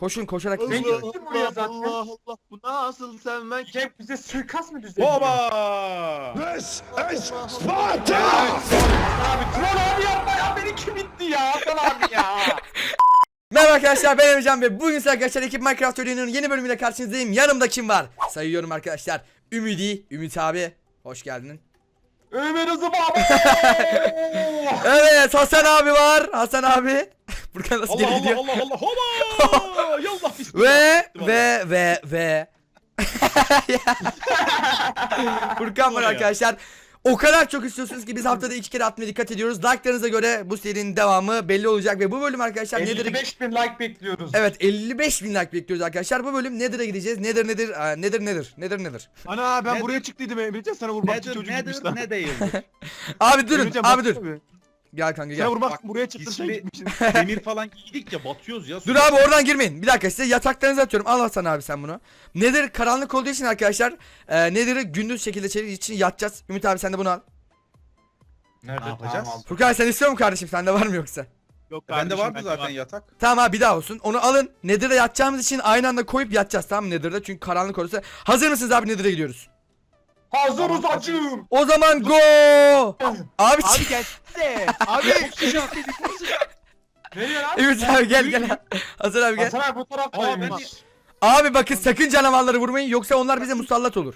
Koşun koşarak Allah gidin. Allah, Kim buraya zaten? Allah Allah bu nasıl sevmek? Cem bize suikast mı düzenliyor? Hoba! This is Sparta! Abi troll abi yapma ya beni kim itti ya Hasan abi ya. Merhaba arkadaşlar ben Emrecan ve bugün size arkadaşlar ekip Minecraft oyununun yeni bölümüyle karşınızdayım. Yanımda kim var? Sayıyorum arkadaşlar. Ümidi, Ümit abi. Hoş geldin. Ömer Hızı baba. Evet Hasan abi var. Hasan abi. Furkan nasıl Allah geri Allah gidiyor? Allah Allah hoba! Yallah bismillah. Ve ve ve ve. Furkan var arkadaşlar. O kadar çok istiyorsunuz ki biz haftada iki kere atmaya dikkat ediyoruz. Like'larınıza göre bu serinin devamı belli olacak ve bu bölüm arkadaşlar nedir? 55 bin like bekliyoruz. Evet 55 bin like bekliyoruz arkadaşlar. Bu bölüm Nether'a gideceğiz. Nether nedir? Aa, Nether nedir? Nether nedir? Ana ben Ne- buraya çıktıydım Emrecan sana vurmak için Nedir çocuğu nedir ne değildir. Abi durun. Emrecan, Abi dur. baksana bir. Gel kanka gel. Sana vurmak Bak, buraya çıktın sen ismi- gitmişsin. Demir falan giydik ya batıyoruz ya. Dur abi oradan girmeyin. Bir dakika size yataklarınızı atıyorum. Al Hasan abi sen bunu. Nether karanlık olduğu için arkadaşlar e, Nether'ı gündüz şekilde çevirdiği için yatacağız. Ümit abi sen de bunu al. Nerede? Ne yapacağız? Tamam. Furkan sen istiyor musun kardeşim? Sende var mı yoksa? Yok Bende kardeşim, vardı zaten var. yatak. Tamam abi bir daha olsun. Onu alın. Nether'a yatacağımız için aynı anda koyup yatacağız tamam mı Nether'da? Çünkü karanlık olursa. Hazır mısınız abi Nether'a gidiyoruz. Hazırız acım. O zaman go! Abi, Abi gelsene. Abi. Nereye lan? Ümit abi gel gel. Hazır abi gel. Hasan abi bu Aa, ben taraftaymış. Abi bakın sakın canavarları vurmayın yoksa onlar bize musallat olur.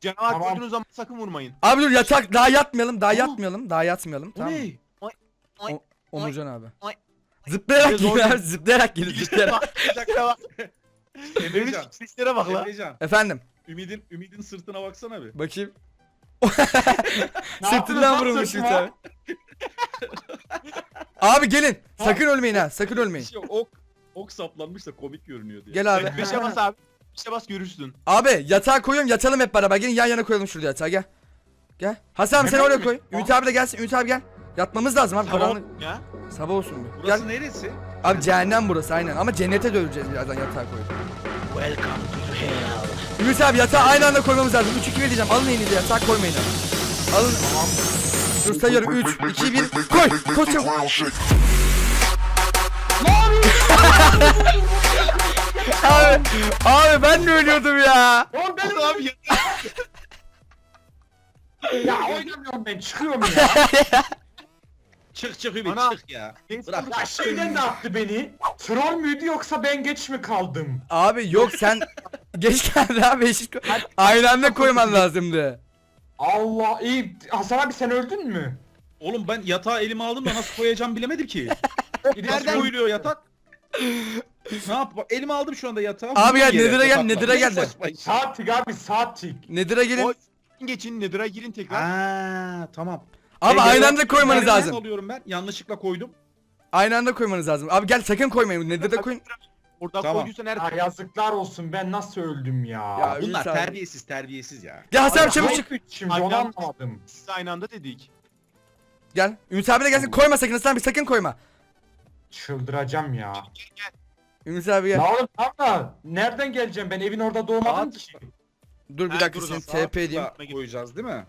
Canavar Tamam. koyduğunuz zaman sakın vurmayın. Abi dur yatak daha yatmayalım daha yatmayalım daha yatmayalım tamam mı? ne? Onurcan abi. Oy. Zıplayarak Biraz zor gelin abi zıplayarak gelin zıplayarak. Emrecan Emrecan. seslere bak lan. Emrecan. Efendim Ümidin, Ümidin sırtına baksana bir. bakayım. Sırtından vurulmuş lan bir tane. Abi gelin. Sakın ölmeyin ha. Sakın ölmeyin. Şey, ok, ok saplanmış da komik görünüyor diye. Gel abi. Beşe bas abi. Beşe bas görürsün. Abi yatağa koyuyorum yatalım hep beraber. Gelin yan yana koyalım şurada yatağa gel. Gel. Hasan abi sen Hemen oraya mi? koy. Ümit abi de gelsin. Ümit abi gel. Yatmamız lazım abi. Tamam Karanlık. ya. Sabah olsun bir. Gel. Burası neresi? Abi cehennem burası aynen. Ama cennete döneceğiz birazdan yatağa koyup. Ümit abi yatağı aynı anda koymamız lazım. 3 2 1 diyeceğim. Alın elinizi yatağa koymayın. abi. Alın. Dur sayıyorum. 3 2 1 koy. Koş çabuk. abi, abi ben de ölüyordum ya. Oğlum benim Abi ya. ya oynamıyorum ben çıkıyorum ya. Çık çık Ümit Ana. çık ya. Bırak. ya şeyden de attı beni. Troll müydü yoksa ben geç mi kaldım? Abi yok sen geç geldi abi eşit koy. Aynı anda koyman lazımdı. Allah iyi. Hasan abi sen öldün mü? Oğlum ben yatağı elime aldım da nasıl koyacağım bilemedim ki. Nereden koyuluyor yatak? ne yap? Elime aldım şu anda yatağı. Abi gel, Nether'a gel, yatakla. Nether'a Ne gel de. Saatlik abi saatlik. Nedir'e O gelin. geçin Nether'a girin tekrar. Aa tamam. Abi aynı anda koymanız lazım. alıyorum ben. Yanlışlıkla koydum. Aynı anda koymanız lazım. Abi gel sakın koymayın. Nedir'de koyun. Orada Tamam. koyduysa nerede? Ya yazıklar olsun ben nasıl öldüm ya. Ya, Bunlar abi. terbiyesiz terbiyesiz ya. Gel Hasan abi çabuk çık. Şimdi onu anlamadım. Siz aynı anda dedik. Gel. Ümit abi de gelsin. Koyma sakın Hasan abi sakın koyma. Çıldıracağım ya. Ümit abi gel. Ya oğlum tamam da nereden geleceğim ben evin orada doğmadım Saat- ki. Dur bir dakika seni. TP edeyim. Koyacağız değil mi?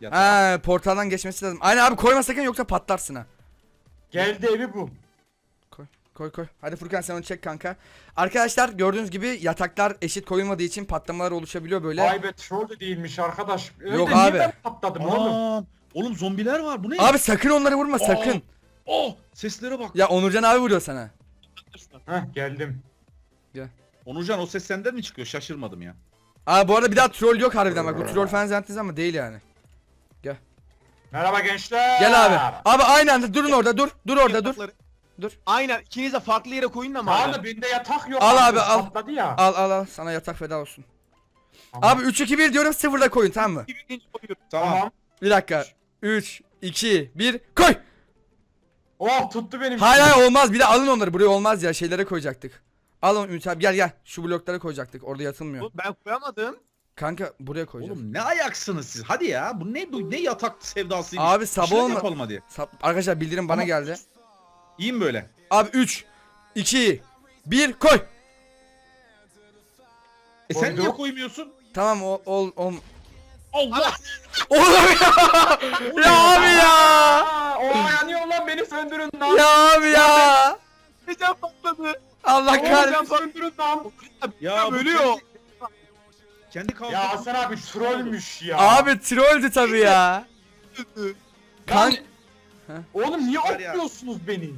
Yatağı. Ha portaldan geçmesi lazım. Aynen abi koyma sakın yoksa patlarsın ha. Geldi evi bu. Koy koy. Hadi Furkan sen onu çek kanka. Arkadaşlar gördüğünüz gibi yataklar eşit koyulmadığı için patlamalar oluşabiliyor böyle. Vay be troll de değilmiş arkadaş. Öyle Yok abi. ben patladım oğlum? Anam. Oğlum zombiler var bu ne? Abi sakın onları vurma Aa. sakın. Oh seslere bak. Ya Onurcan abi vuruyor sana. Heh geldim. Onurcan o ses senden mi çıkıyor? Şaşırmadım ya. Abi bu arada bir daha troll yok harbiden bak bu troll falan zannettiniz ama değil yani. Merhaba gençler. Gel abi. Abi aynı anda durun orada dur. Dur orada dur. Yatakları- Dur. Aynen ikiniz de farklı yere koyun da Tamam madem. da bende yatak yok. Al abi, al. Patladı ya. Al al al sana yatak feda olsun. Tamam. Abi 3 2 1 diyorum sıfırda koyun tamam mı? Birinci koyuyorum. Tamam. Tamam. Bir dakika. 3 2 1 koy. Oh tuttu benim. Hayır hayır olmaz bir de alın onları buraya olmaz ya şeylere koyacaktık. Al onu Ümit abi gel gel şu bloklara koyacaktık orada yatılmıyor. Oğlum Ben koyamadım. Kanka buraya koyacağız. Oğlum ne ayaksınız siz? Hadi ya. Bu ne bu ne yatak sevdasıymış. Abi Bir sabah olma- yapalım hadi. Arkadaşlar bildirim bana Ama- geldi. İyi mi böyle? Abi 3 2 1 koy. E sen niye koymuyorsun? Tamam o ol ol. Allah. Oğlum ya. ya abi ya. Aa, o yanıyor lan beni söndürün lan. Ya abi ya. Neden patladı? Allah Oğlum ben kahretsin. söndürün lan. Ya bu ölüyor. Kendi, kendi kavgası. Ya Hasan abi trollmüş ya. Abi trolldü tabii ya. Kan Oğlum niye ya. okluyorsunuz beni?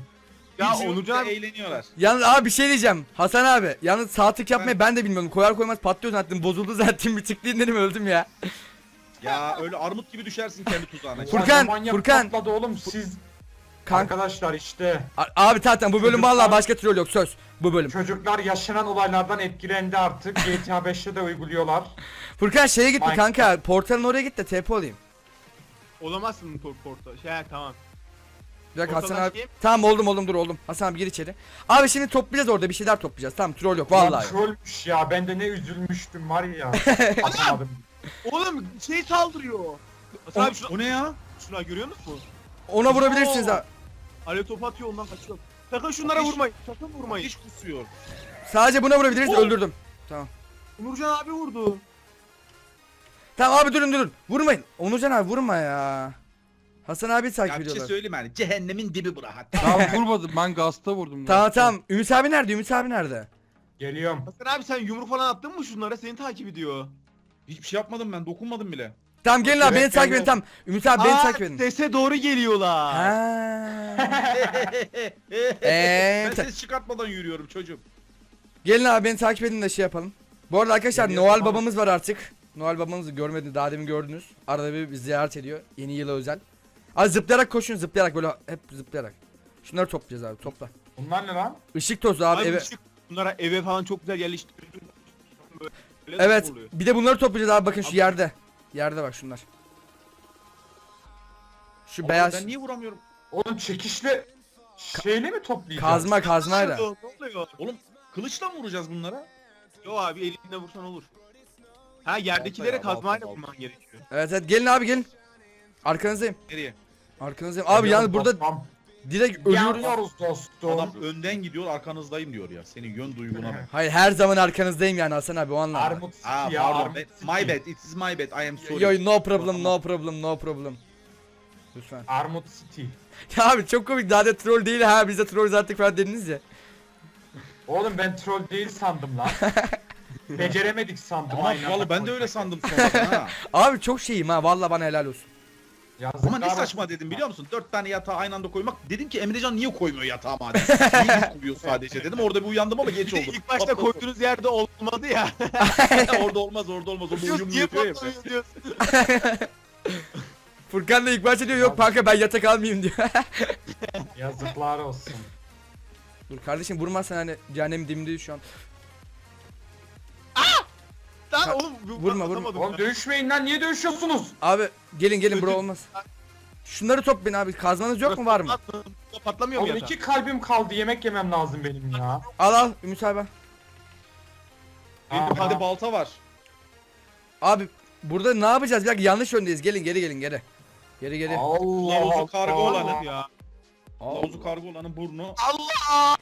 Ya İzliyoruz Onurcan da abi eğleniyorlar. Yalnız abi bir şey diyeceğim. Hasan abi. Yalnız sağ tık yapmayı ben de bilmiyorum. Koyar koymaz patlıyor zaten. Bozuldu zaten. Bir tıklayayım dedim öldüm ya. Ya öyle armut gibi düşersin kendi tuzağına. Fur- Furkan, manyak Furkan. patladı oğlum siz. Kanka. Arkadaşlar işte A- Abi zaten bu bölüm vallahi başka troll yok söz. Bu bölüm. çocuklar yaşanan olaylardan etkilendi artık. GTA 5'te de uyguluyorlar. Furkan şeye git mi Ay- kanka? Portalın oraya git de TP olayım. olamazsın por porta. Şey tamam. Bir dakika Hasan abi. açayım. Tamam oldum oldum dur oldum. Hasan abi gir içeri. Abi şimdi toplayacağız orada bir şeyler toplayacağız. Tamam troll yok vallahi. Lan trollmüş ya ben de ne üzülmüştüm var ya. Atamadım. Oğlum şey saldırıyor. Hasan abi şuna, O ne ya? şuna görüyor musun? Ona vurabilirsiniz Oo. abi. Alev topu atıyor ondan kaçıyor. Sakın şunlara Ateş- vurmayın. Sakın vurmayın. Hiç kusuyor. Sadece buna vurabiliriz Oo. öldürdüm. Onurcan abi vurdu. Tamam abi durun durun. Vurmayın. Onurcan abi vurma ya. Hasan abi takip Ya bir şey ediyorlar. söyleyeyim yani. Cehennemin dibi bura hatta. Ya vurmadım ben gazta vurdum. Tamam tamam. Ümit abi nerede? Ümit abi nerede? Geliyorum. Hasan abi sen yumruk falan attın mı şunlara? Seni takip ediyor. Hiçbir şey yapmadım ben. Dokunmadım bile. Tamam gelin abi beni Evet, takip edin tamam. Ümit abi beni Aa, takip edin. Sese doğru geliyorlar. Ha. ben ta- ses çıkartmadan yürüyorum çocuğum. gelin abi beni takip edin de şey yapalım. Bu arada arkadaşlar Geliyorum Noel abi. babamız var artık. Noel babamızı görmediniz daha demin gördünüz. Arada bir, bir ziyaret ediyor. Yeni yıla özel. Abi zıplayarak koşun zıplayarak böyle hep zıplayarak. Şunları toplayacağız abi topla. Bunlar ne lan? Işık tozu abi, Abi eve. ışık bunlara eve falan çok güzel yerleştirildi. Böyle Evet bir de bunları toplayacağız abi bakın şu Abi- yerde. Yerde bak şunlar. Şu Allah, beyaz Ben niye vuramıyorum? Oğlum çekişle şeyle mi toplayacağız? kazma kazmayla. Ne oluyor? Oğlum kılıçla mı vuracağız bunlara? Yo abi elinde vursan olur. Ha yerdekilere kazmayla vurman gerekiyor. Evet evet gelin abi gelin. Arkanızdayım. Nereye? Arkanızdayım. Abi yalnız burada Tamam. direkt ölüyoruz. Yanıyoruz dostum. Adam önden gidiyor arkanızdayım diyor ya. Senin yön duyguna bak. Hayır her zaman arkanızdayım yani Hasan abi o anlamda. Armut Aa City ya. pardon. Armut ben-. My bad. It is my bad. I am sorry. Yo no problem no problem no problem. Lütfen. Armut City. Ya abi çok komik daha da troll değil ha biz de troll zaten falan dediniz ya. Oğlum ben troll değil sandım lan. Beceremedik sandım. Ama aynı anda vallahi ben de öyle sandım sonradan ha. Abi çok şeyim ha valla bana helal olsun. Yazıklar Ama ne saçma dedim biliyor musun? Dört tane yatağı aynı anda koymak. Dedim ki Emrecan niye koymuyor yatağı madem? niye koyuyor sadece dedim. Orada bir uyandım ama geç oldu. İlk başta Patladı. koyduğunuz yerde olmadı ya. orada olmaz orada olmaz. O bu Diyoruz uyumlu niye yapıyor ya. diyorsun. Furkan da ilk başta diyor yok kanka ben yatak almayayım diyor. Yazıklar olsun. Dur kardeşim vurmazsan hani cehennem dimdi şu an. Lan oğlum bu- Vurma, vurma. atamadım Oğlum ya. dövüşmeyin lan niye dövüşüyorsunuz? Abi gelin gelin bura Ödül- olmaz. Şunları toplayın abi kazmanız yok mu var mı? Patla- Patlamıyor mu Oğlum yatağı? iki kalbim kaldı yemek yemem lazım benim ya. Al al Ümit abi. Benim Aha. hadi balta var. Abi burada ne yapacağız? Bir dakika yanlış yöndeyiz. Gelin geri gelin geri. Geri geri. Allah Lavuzu kargo Allah. olanı. ya. Lavuzu kargo olanın burnu Allah!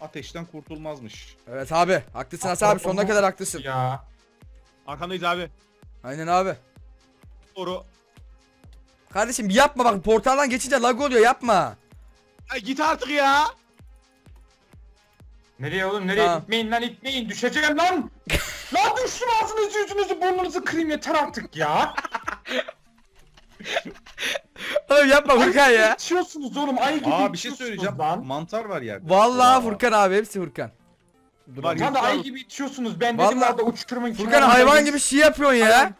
Ateşten kurtulmazmış. Evet abi. Haklısın Hasan abi sonuna kadar haklısın. Ya. Arkandayız abi. Aynen abi. Doğru. Kardeşim yapma bak portaldan geçince lag oluyor yapma. Ay git artık ya. Nereye oğlum nereye Tamam. gitmeyin lan itmeyin düşeceğim lan. lan düştüm ağzınızı yüzünüzü burnunuzu kırayım yeter artık ya. Oğlum yapma Furkan ya. İçiyorsunuz oğlum ay gibi Aa bir şey içiyorsunuz söyleyeceğim. Lan. Mantar var yerde. Vallahi Furkan abi hepsi Furkan. Dur Var abi. ya. Lan da ay gibi içiyorsunuz ben dedim Vallahi- orada uçurumun Furkan hayvan gibi şey yapıyorsun ya.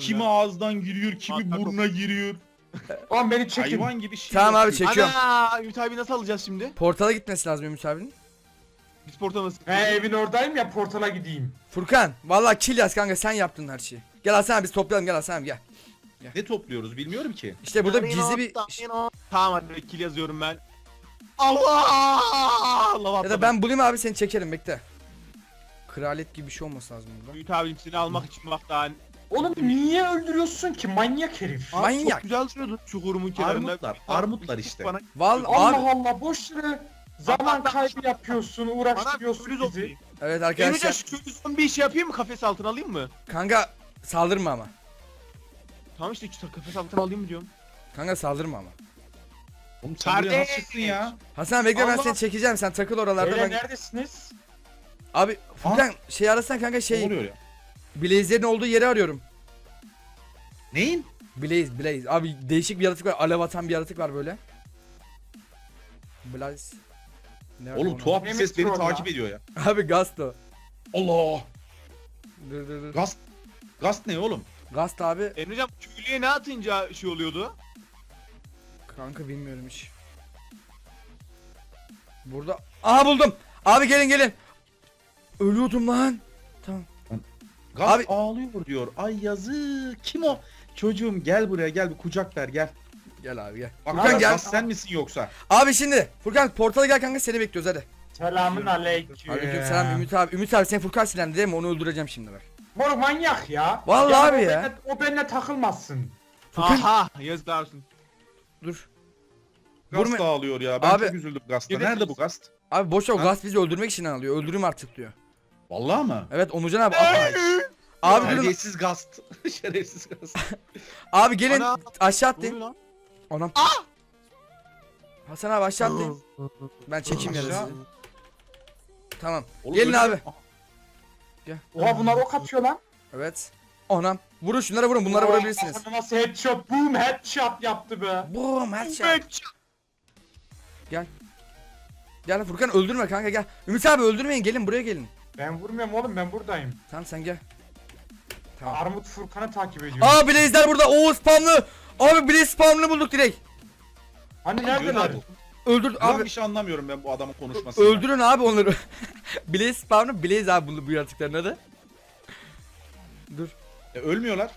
Kimi ağızdan giriyor, kimi Mantar burnuna giriyor. Oğlum beni çekin. Hayvan gibi şey. Tamam abi yapıyor. çekiyorum. Ana Ümit abi nasıl alacağız şimdi? Portala gitmesi lazım Ümit abinin. Biz porta nasıl? He evin oradayım ya portala gideyim. Furkan vallahi kill yaz kanka sen yaptın her şeyi. Gel Hasan abi biz toplayalım gel Hasan abi gel. Ne topluyoruz bilmiyorum ki. İşte burada gizli bir Tamam hadi kill yazıyorum ben. Allah! Allah ya da ben bulayım abi seni çekerim bekle. Kraliyet gibi bir şey olması lazım burada. Ümit abinin seni almak için bak daha. Oğlum niye öldürüyorsun ki manyak herif? Abi Manyak. Çok güzel duruyordu çukurumun kenarında. Armutlar, armutlar işte. Bana, Vallahi Allah abi Allah boş yere zaman kaybı yapıyorsun bana uğraştırıyorsun bir bizi. bizi. evet Emrecan arkadaşlar şu köylü zombi işi yapayım mı? Kafes altına alayım mı? kanka saldırma ama. Tamam işte kafes altına alayım mı diyorum. Kanka saldırma ama. Oğlum sen buraya nasıl Kardeş. çıktın ya? Hasan bekle ben Allah. seni çekeceğim sen takıl oralarda Beyler ben. neredesiniz? Abi Furkan şey arasana kanka Ne şey oluyor ya? Blaze'lerin olduğu yeri arıyorum. Neyin? Blaze Blaze abi değişik bir yaratık var alev atan bir yaratık var böyle. Blaze. Ne Oğlum tuhaf bir ses beni takip ya? ediyor ya. Abi Gasto. Allah. Dur dur dur. Gast. Gast ne oğlum? Gast abi Emrecan köylüye ne atınca şey oluyordu? kanka bilmiyorum hiç. Burada Aha buldum. Abi gelin gelin. Ölüyordum lan. Tamam. Gast Abi- ağlıyor diyor. Ay yazık. Kim o? Çocuğum gel buraya gel bir kucak ver gel. Gel abi gel. Bak Furkan gel. Gast sen misin yoksa? Abi şimdi Furkan portala gel kanka seni bekliyoruz hadi. Selamın aleyküm. Aleykümselam Ümit abi. Ümit abi sen Furkan silendi değil mi? Onu öldüreceğim şimdi bak. Moruk manyak ya. Vallahi Yani abi o ya. benimle- o benimle takılmazsın. Aha yazıklar olsun. Dur. Gast Vurma- ağlıyor ya. Ben Abi- çok üzüldüm Gast'a. Yedek Nerede bu? Gast? Abi boş ver o Ha? Gast bizi öldürmek için alıyor. Öldürüm artık diyor. Vallahi mı? Evet Onurcan abi. Abi, abi durun. Terbiyesiz Gast. Şerefsiz Gast. Abi gelin Ana. aşağı atlayın. lan? Anam. Hasan abi aşağı atlayın. Ben çekeyim Aşağı. sizi. Tamam. Oğlum Gelin öyle- abi. Oha bunlar ok atıyor lan. Evet. Anam. Vurun şunlara vurun. Bunlara Oha, vurabilirsiniz. Nasıl headshot boom headshot yaptı be. Boom headshot. Evet. Gel Furkan öldürme kanka gel. Ümit abi öldürmeyin gelin buraya gelin. Ben vurmuyorum oğlum ben buradayım. Tamam sen gel. Tamam. Armut Furkan'ı takip ediyor. Aa Blaze'ler burada. Oo spamlı. Abi Blaze spamlı bulduk direkt. Hani neredeler? Öldür Abi bir şey anlamıyorum ben bu adamın konuşmasından. Öldürün abi onları. Blaze spamlı Blaze abi bu, bu yaratıkların adı. Dur. E, ölmüyorlar.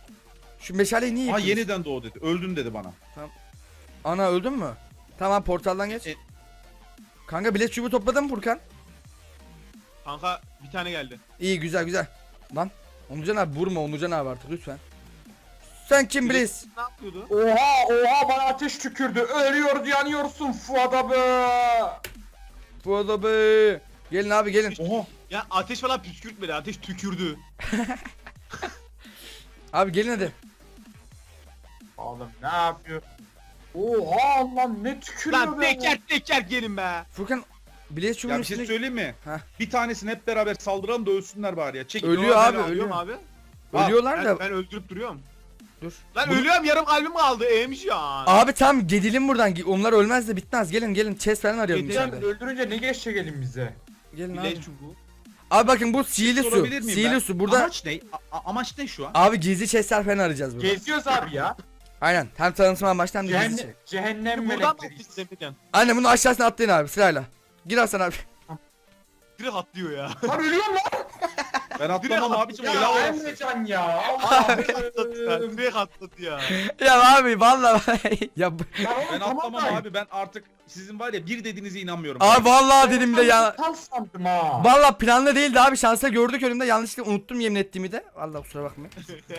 Şu meşaleyi niye Ha yıktınız? yeniden doğu dedi. Öldün dedi bana. Ana öldün mü? Tamam portaldan geç. E- Kanka bilet çubuğu topladın mı Furkan? Kanka bir tane geldi. İyi güzel güzel. Lan Onurcan abi vurma Onurcan abi artık lütfen. Sen kim Blaze? Ne yapıyordu? Oha oha bana ateş tükürdü. Ölüyoruz yanıyorsun Fuat abi. Bu arada be. Gelin abi gelin. Oha. Ya ateş falan püskürtmedi ateş tükürdü. Abi gelin hadi. Oğlum ne yapıyor? Oha lan ne tükürüyor Lan be. teker teker gelin be. Furkan Blaze çubuğun Ya bir şey üstünde... söyleyeyim mi? Heh. Bir tanesini hep beraber saldıralım da ölsünler bari ya. Çekil. Ölüyor abi ölüyor. ölüyorum abi. Ölüyorlar Ben, da. ben öldürüp duruyorum. Dur. Lan Bunu- ölüyorum yarım kalbim kaldı eğmiş ya. Abi tam gidelim buradan. Onlar ölmez de bitmez. Gelin gelin chest falan arayalım Gidelim. İçeride. öldürünce ne geçecek elimize? Gelin abi. Çubuğu. Abi bakın bu sihirli su. Sorabilir miyim Sihirli su. Burada Amaç ne? A- a- amaç ne şu an? abi gizli chestler falan arayacağız burada. Geziyoruz abi ya. Aynen. Hem tanıtım amaçlı hem de gizli Cehennem, şey. cehennem Buradan mı melekleri. Anne bunu aşağısına atlayın abi sırayla. Gir Hasan abi. Direkt atlıyor ya. Lan ölüyorum lan. Ben atlamam abicim. Ya Ya, Emrecan ya. Allah'ım. Direkt ya. Ya. ya abi vallahi ya bu- Lan oğlum, Ben tamam atlamam da- abi. Ben artık sizin var ya bir dediğinize inanmıyorum. abi vallahi dedim de ya. Tal sandım ha. Vallahi planlı değildi abi şansa gördük önümde yanlışlıkla unuttum yemin ettiğimi de. Vallahi kusura bakmayın.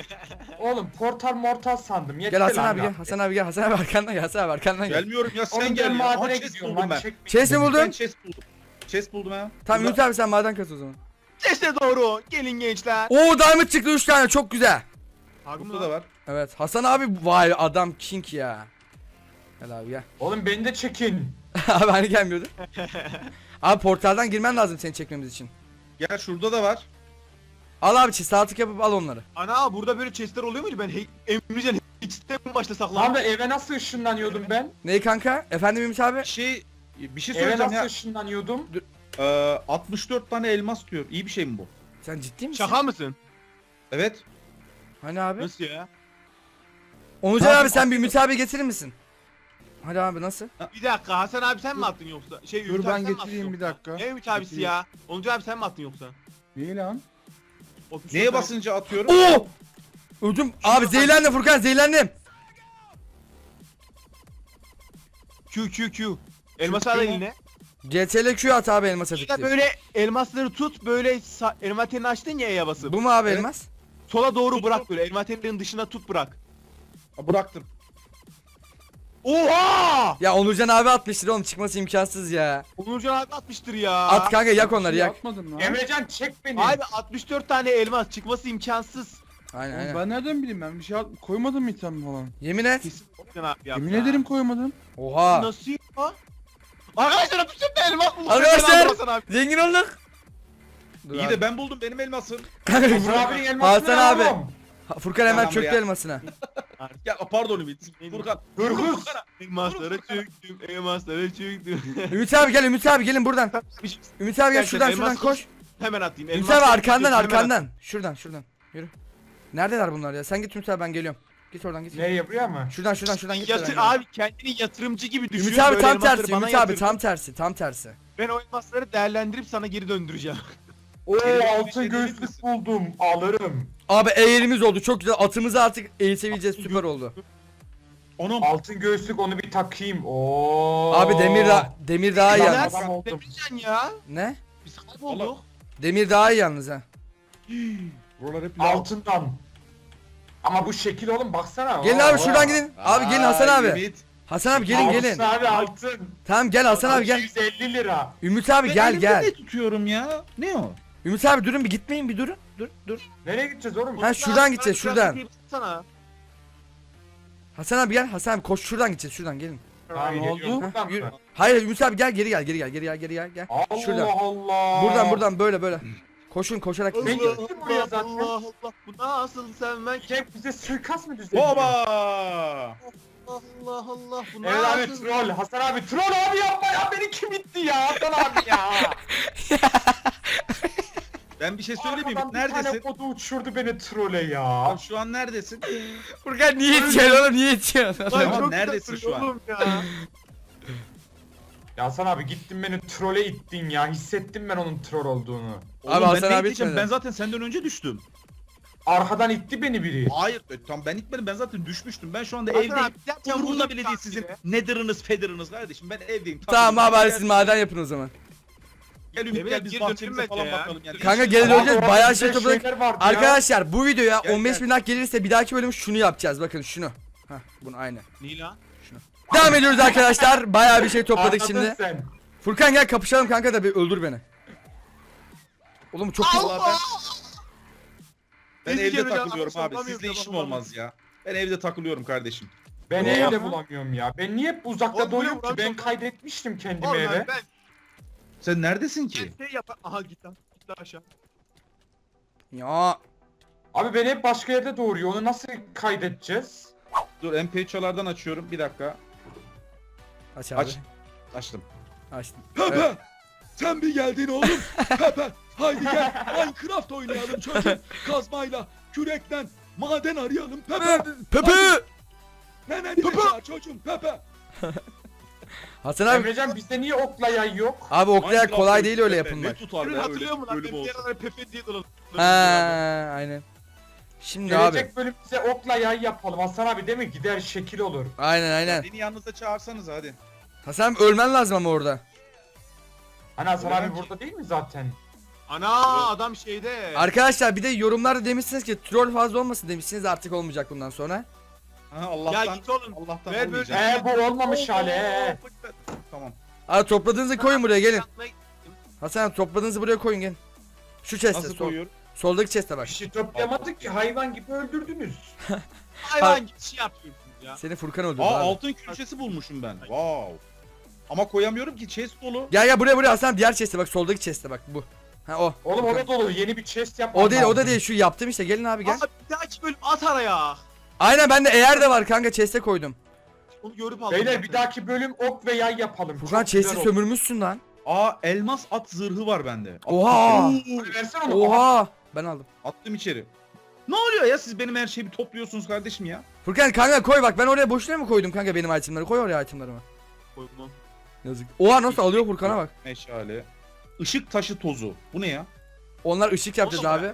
Oğlum portal mortal sandım. Yetti Gel Hasan lan abi ya. gel. Hasan abi gel. Hasan abi arkandan gel. Hasan abi arkandan gel. Gelmiyorum ya sen Oğlum ben gel ya. madene Aa, chest gidiyorum buldum lan. ben. çek- Chest mi Ben buldun? chest buldum. Chest buldum ha. Tamam Ümit abi sen maden kas o zaman. Sesle doğru. Gelin gençler. Oo diamond çıktı 3 tane çok güzel. Harbi mi Burada da lan? var. Evet Hasan abi vay adam king ya. Gel abi gel. Oğlum beni de çekin. abi hani gelmiyordu. abi portaldan girmen lazım seni çekmemiz için. Gel şurada da var. Al abi çiz sağ tık yapıp al onları. Ana burada böyle chestler oluyor muydu? Ben hey, Emrecan hiçte mi başlasak Lan da eve nasıl ışınlanıyordum ben? Neyi kanka? Efendim Ümit abi? Bir şey bir şey Eve söyleyeceğim nasıl ya. ışınlanıyordum? Ee, 64 tane elmas diyor. İyi bir şey mi bu? Sen ciddi misin? Şaka mısın? Evet. Hani abi? Nasıl ya? Onurcan abi sen bir Ümit abi getirir misin? Hadi abi nasıl? Bir dakika Hasan abi sen mi attın yoksa? Şey Dur ben getireyim bir yoksa? dakika. Ne Ümit abisi Getireyim. ya? Onca abi sen mi attın yoksa? Niye lan? O pişman Neye sen- basınca atıyorum? Oo! Ödüm. Abi zehirlendim Furkan zehirlendim. Q Q Q. Elması al eline. GTL Q at abi elmas diye. böyle elmasları tut böyle sa- envanterini açtın ya E'ye basıp. Bu mu abi Evet. elmas? Sola doğru bırak böyle envanterinin dışına tut bırak. Ha, Bıraktım. Oha! Ya Onurcan abi atmıştır oğlum çıkması imkansız ya. Onurcan abi atmıştır ya. At kanka yak onları yak. Atmadın lan. Emrecan çek beni. Abi 64 tane elmas çıkması imkansız. Aynen Oğlum aynen. ben nereden bileyim ben bir şey at- koymadım item falan. Yemin et. Sen abi yap Yemin ya. ederim koymadım. Oha. Nasıl ya? Arkadaşlar bütün de elmas buldum. Arkadaşlar! Abi. Zengin olduk. Dur İyi abi. de ben buldum benim elmasım. Kanka, Hasan abinin elmasını Hasan abi. Ha, Furkan hemen Tamam çöktü ya. elmasına. Ya pardon Ümit. Furkan. Hırgız. Elmaslara çöktüm. Elmaslara çöktüm. Ümit abi gel Ümit abi gelin buradan. Şey- Ümit abi gel Gerçekten şuradan elmas şuradan koş. Hemen atayım. Ümit elmaslara abi arkandan çöktüm, hemen arkandan. Şuradan şuradan. Yürü. Neredeler bunlar ya? Sen git Ümit abi ben geliyorum. Git oradan git. Ne yapıyor mu? Şuradan şuradan şuradan git. Yatır oradan. abi kendini yatırımcı gibi düşün. Ümit abi böyle tam elmasları tersi. bana Ümit abi yatır. tam tersi. Tam tersi. Ben o elmasları değerlendirip sana geri döndüreceğim. Oo altın misin? buldum. Alırım. Abi eğerimiz oldu. Çok güzel. Atımızı artık eğitebileceğiz. Süper oldu. Onun Altın göğüslük onu bir takayım. Oo. Abi demir da demir daha iyi yalnız. adam oldum. Demircan ya. Ne? Biz kaybolduk. Demir daha iyi yalnız ha. buralar hep lav. Altından. Ama bu şekil oğlum baksana. Gelin abi şuradan gidin. Abi gelin Hasan abi. Ümit. Hasan abi gelin Altın gelin. abi altın. Tamam gel Hasan abi gel. 250 lira. Ümit abi Ben gel elimde gel. Ne tutuyorum ya? Ne o? Ümit abi durun bir gitmeyin bir durun. Dur dur. Nereye gideceğiz oğlum? Ha şuradan gideceğiz şuradan. Sana. Hasan abi gel. Hasan abi koş şuradan gideceğiz şuradan gelin. Ne oldu? Ha, yürü. Hayır Ümit abi gel geri gel geri gel geri gel geri gel gel. Allah Şuradan. Allah. Buradan buradan böyle böyle. Koşun koşarak Ben gidin. gittim buraya zaten. Allah Allah. Bu nasıl sevmek? Cenk bize suikast mı düzenliyor? Baba! Allah Allah. Bu Evet abi nasıl? troll. Hasan abi troll abi yapma ya. Beni kim itti ya Hasan abi ya. Ben bir şey söyleyeyim mi? Arkadan? Bir tane Neredesin? kodu uçurdu beni trole ya. Abi şu an neredesin? Furkan niye itiyorsun oğlum niye itiyorsun? Tamam, çok neredesin şu an? oğlum Ya. Ya Hasan abi gittin beni trole ittin ya. Hissettim ben onun troll olduğunu. Abi Oğlum, Hasan ben ne abi itmedi. Ben zaten senden önce düştüm. Arkadan itti beni biri. Hayır, e, tamam ben itmedim. Ben zaten düşmüştüm. Ben şu anda Hasan evdeyim. abi, yapma, Umurumda vurdum bile değil sizin nether'ınız, feather'ınız kardeşim. Ben evdeyim. Tamam abi hadi siz maden yapın o zaman. Gel Ümit gel biz bahçemize falan bakalım yani. Kanka gelin Abi öleceğiz orada bayağı güzel şey topladık. şeyler vardı ya. Arkadaşlar bu videoya Gel, 15 gel. bin like gelirse bir dahaki bölüm şunu yapacağız bakın şunu. Hah bunu aynı. Nila. Devam ediyoruz arkadaşlar. Bayağı bir şey topladık Anladın şimdi. sen. Furkan gel kapışalım kanka da bir öldür beni. Oğlum çok Vallahi ben, ben Eski evde takılıyorum abi. bulamıyorum Sizle işim bulamıyorum. olmaz ya. Ben evde takılıyorum kardeşim. Ben Ne evde bulamıyorum ya. Ben niye hep uzakta Oğlum, buraya ki? Ben kaydetmiştim kendimi Oğlum eve. ben, ben Sen neredesin ki? şey yapar. Aha git lan. Git lan aşağı. Ya Abi ben hep başka yerde doğuruyor. Onu nasıl kaydedeceğiz? Dur MP3'lardan açıyorum. Bir dakika. Aç abi. Aç. Açtım. Açtım. Pepe! Evet. Sen bir geldin oğlum. Pepe! Haydi gel. Minecraft oynayalım çocuğum. Kazmayla, kürekten, maden arayalım Pepe. Pepe. Nenen Pepe. çocuğum Pepe. Hasan abi. Emrecan bizde niye okla yay yok? Abi Minecraft kolay değil öyle yapılmak. Ne tutar Ürün hatırlıyor musun lan? bölüm Ben bir ara Pepe diye dolandım. Ha aynen. Şimdi abi. Gelecek bölüm bize okla yay yapalım. Hasan abi değil mi? Gider şekil olur. Aynen aynen. Beni yanınıza çağırsanız hadi. Hasan abi ölmen lazım ama orada. Hani Hasan Öyle abi mi? burada değil mi zaten? Ana adam şeyde. Arkadaşlar bir de yorumlarda demişsiniz ki troll fazla olmasın demişsiniz artık olmayacak bundan sonra. Ha, Ya Allah'tan git oğlum. Allah'tan Ver olmayacak. He bu olmamış hali he. Tamam. Abi topladığınızı koyun buraya gelin. Hasan abi topladığınızı buraya koyun gelin. Şu chest'e Nasıl sol, koyuyor? Soldaki chest'e bak. Bir şey toplamadık ki hayvan gibi öldürdünüz. Hayvan gibi şey yapıyorsunuz ya. Seni Furkan öldürdü Aa abi. altın külçesi bulmuşum ben. Wow. Ama koyamıyorum ki chest dolu. Gel gel buraya buraya Hasan diğer chest'e bak soldaki chest'e bak bu. Ha o. Oğlum orada dolu yeni bir chest yapmam O değil o da lazım. değil şu yaptım işte gelin abi gel. Abi bir dahaki bölüm at araya. Aynen bende eğer de var kanka chest'e koydum. Onu görüp aldım. Beyler bir dahaki bölüm ok ve yay yapalım. Furkan Çok güzel chest'i sömürmüşsün lan. Aa elmas at zırhı var bende. Attım Oha. Hadi versene onu. Oha. Ben aldım. Attım içeri. Ne oluyor ya siz benim her şeyi bir topluyorsunuz kardeşim ya? Furkan kanka koy bak ben oraya boşuna mı koydum kanka benim itemleri koy oraya itemlerimi. Koydum. Yazık. Oha nasıl alıyor Furkan'a bak. Meşale. Işık taşı tozu. Bu ne ya? Onlar ışık yapacağız abi.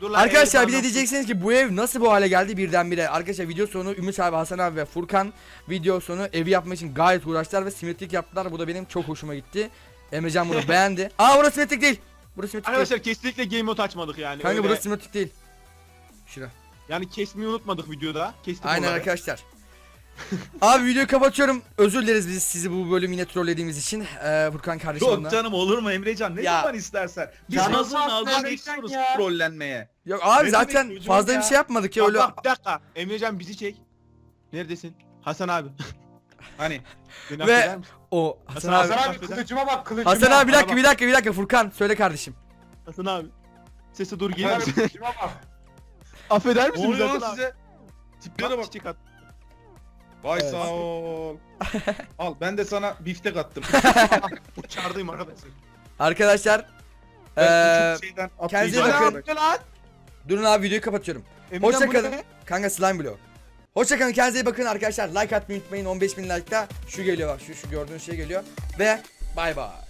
Dur lan, Arkadaşlar bir de diyeceksiniz ki bu ev nasıl bu hale geldi birdenbire. Arkadaşlar video sonu Ümit abi, Hasan abi ve Furkan video sonu evi yapmak için gayet uğraştılar ve simetrik yaptılar. Bu da benim çok hoşuma gitti. Emrecan bunu beğendi. Aa burası simetrik değil. Burası simetrik değil. Arkadaşlar kesinlikle game mode açmadık yani. Kanka öyle. burası simetrik değil. Şura. Yani kesmeyi unutmadık videoda. Kestik Aynen onları. arkadaşlar. Abi videoyu kapatıyorum. Özür dileriz biz sizi bu bölüm yine trollediğimiz için. Ee, Furkan kardeşim Yok canım olur mu Emrecan? Ne Ya. zaman istersen. Biz nasıl nazar geçiyoruz trollenmeye. Yok abi Ne zaten demek fazla ya? bir şey yapmadık ya Bak öyle. bak bir dakika. Emrecan bizi çek. Neredesin? Hasan abi. Hani Beni Ve- misin? O Hasan Hasan abi. Hasan abi kılıcıma bak kılıcıma. Hasan abi bir dakika bak. bir dakika bir dakika Furkan söyle kardeşim. Hasan abi. Sese dur gelir Hasan abi misin? kılıcıma bak. affeder ne misiniz oluyor Hasan lan abi? size? Tiplere bak. Çiçek at. Vay Evet. sağ ol. Al ben de sana biftek attım. Uçardayım arkadaşlar. Arkadaşlar. Ben Eee şeyden atlayacağım. bakın. Lan? durun abi videoyu kapatıyorum. Emrecan Hoşça bu kalın. ne? Kanka slime block. Hoşçakalın kendinize iyi bakın arkadaşlar. Like atmayı unutmayın. 15.000 like'da şu geliyor bak şu, şu gördüğünüz şey geliyor. Ve bay bay.